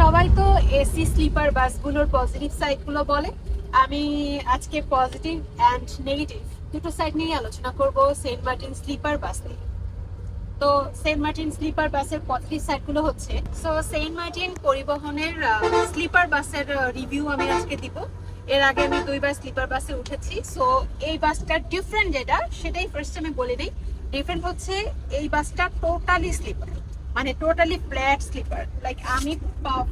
সবাই তো AC, sleeper, বাসগুলোর positive সাইডগুলো বলে। আমি আজকে পজিটিভ অ্যান্ড নেগেটিভ দুটো সাইড নিয়ে আলোচনা করব সেন্ট মার্টিন স্লিপার বাস নিয়ে। তো সেন্ট মার্টিন স্লিপার বাসের পজিটিভ সাইডগুলো হচ্ছে সো সেন্ট মার্টিন পরিবহনের স্লিপার বাসের রিভিউ আমি আজকে দিব। এর আগে আমি দুইবার স্লিপার বাসে উঠেছি সো এই বাসটার ডিফারেন্ট যেটা, সেটাই ফার্স্ট আমি বলে দিই। ডিফারেন্ট হচ্ছে এই বাসটা টোটালি স্লিপার মানে টোটালি ফ্ল্যাট স্লিপার লাইক আমি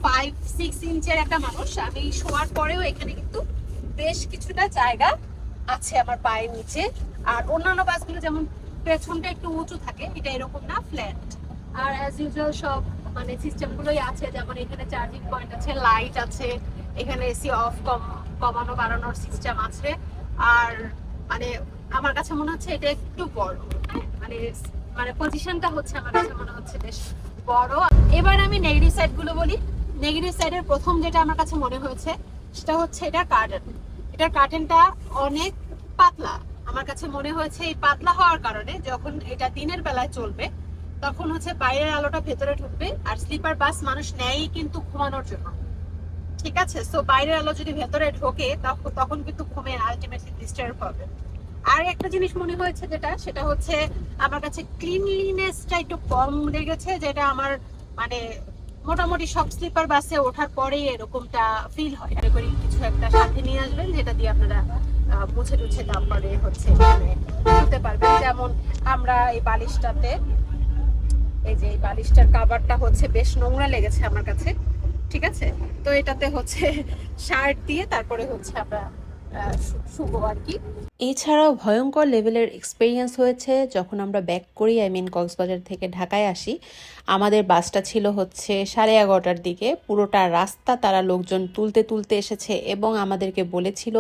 ফাইভ সিক্স ইঞ্চের একটা মানুষ, আমি শোয়ার পরেও এখানে কিন্তু বেশ কিছুটা জায়গা আছে আমার পায়ের নিচে। আর অন্যান্য বাসগুলো যেমন পেছনটা একটু উঁচু থাকে, এটা এরকম না ফ্ল্যাট আর অ্যাজ ইউজুয়াল সব মানে সিস্টেমগুলোই আছে, যেমন এখানে চার্জিং পয়েন্ট আছে লাইট আছে, এখানে এসি অফ কম, কমানো, বাড়ানোর সিস্টেম আছে। আর মানে আমার কাছে মনে হচ্ছে এটা একটু বড় হ্যাঁ? মানে মানে পজিশনটা হচ্ছে, আমার কাছে মনে হচ্ছে বেশ বড়। এবার আমি নেগেটিভ সাইডগুলো বলি। নেগেটিভ সাইডের প্রথম যেটা আমার কাছে মনে হয়েছে, সেটা হচ্ছে এটা কার্টেন এটার কার্টেনটা অনেক পাতলা। আমার কাছে মনে হয়েছে এই পাতলা হওয়ার কারণে যখন এটা দিনের বেলায় চলবে, তখন হচ্ছে বাইরের আলোটা ভেতরে ঢুকবে আর স্লিপার বাস মানুষ নেয় কিন্তু ঘুমানোর জন্য। ঠিক আছে? সো বাইরের আলো যদি ভেতরে ঢোকে তখন তখন কিন্তু ঘুমে আলটিমেটলি ডিস্টার্ব হবে। আর একটা জিনিস মনে হয়েছে যেটা, সেটা হচ্ছে আমার কাছে ক্লিনলিনেসটা একটু কম লেগেছে, যেটা আমার মানে মোটামুটি সব স্লিপার বাসে ওঠার পরেই এরকমটা ফিল হয়। আরে করে কিছু একটা সাথে নিয়ে আসবেন, যেটা দিয়ে আপনারা মুছে টুছে তারপরে হচ্ছে মানে শুতে পারবেন। যেমন আমরা এই বালিশটাতে, এই যে এই বালিশটার কাভারটা হচ্ছে বেশ নোংরা লেগেছে আমার কাছে, ঠিক আছে? তো এটাতে হচ্ছে শার্ট দিয়ে তারপরে হচ্ছে আমরা আর কি এছাড়াও ভয়ঙ্কর লেভেলের এক্সপিরিয়েন্স হয়েছে যখন আমরা ব্যাক করি আই মিন কক্সবাজার থেকে ঢাকায় আসি। আমাদের বাসটা ছিল হচ্ছে সাড়ে এগারোটার দিকে। পুরোটা রাস্তা তারা লোকজন তুলতে তুলতে এসেছে এবং আমাদেরকে বলেছিল,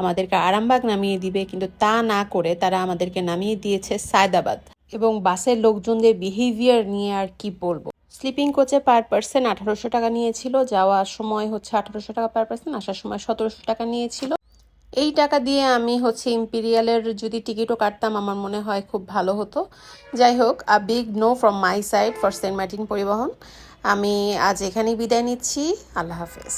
আমাদেরকে আরামবাগ নামিয়ে দিবে, কিন্তু তা না করে তারা আমাদেরকে নামিয়ে দিয়েছে সায়দাবাদ। এবং বাসের লোকজনদের বিহেভিয়ার নিয়ে আর কি বলব? স্লিপিং কোচে পার পার্সন আঠারোশো টাকা নিয়েছিল, যাওয়ার সময় হচ্ছে আঠারোশো টাকা পার পার্সন আসার সময় সতেরোশো টাকা নিয়েছিল। এই টাকা দিয়ে আমি হচ্ছে ইম্পিরিয়ালের যদি টিকিটও কাটতাম, আমার মনে হয় খুব ভালো হতো। যাই হোক a big no from my side for Saint Martin Paribahan. আমি আজ এখানেই বিদায় নিচ্ছি। আল্লাহ হাফেজ।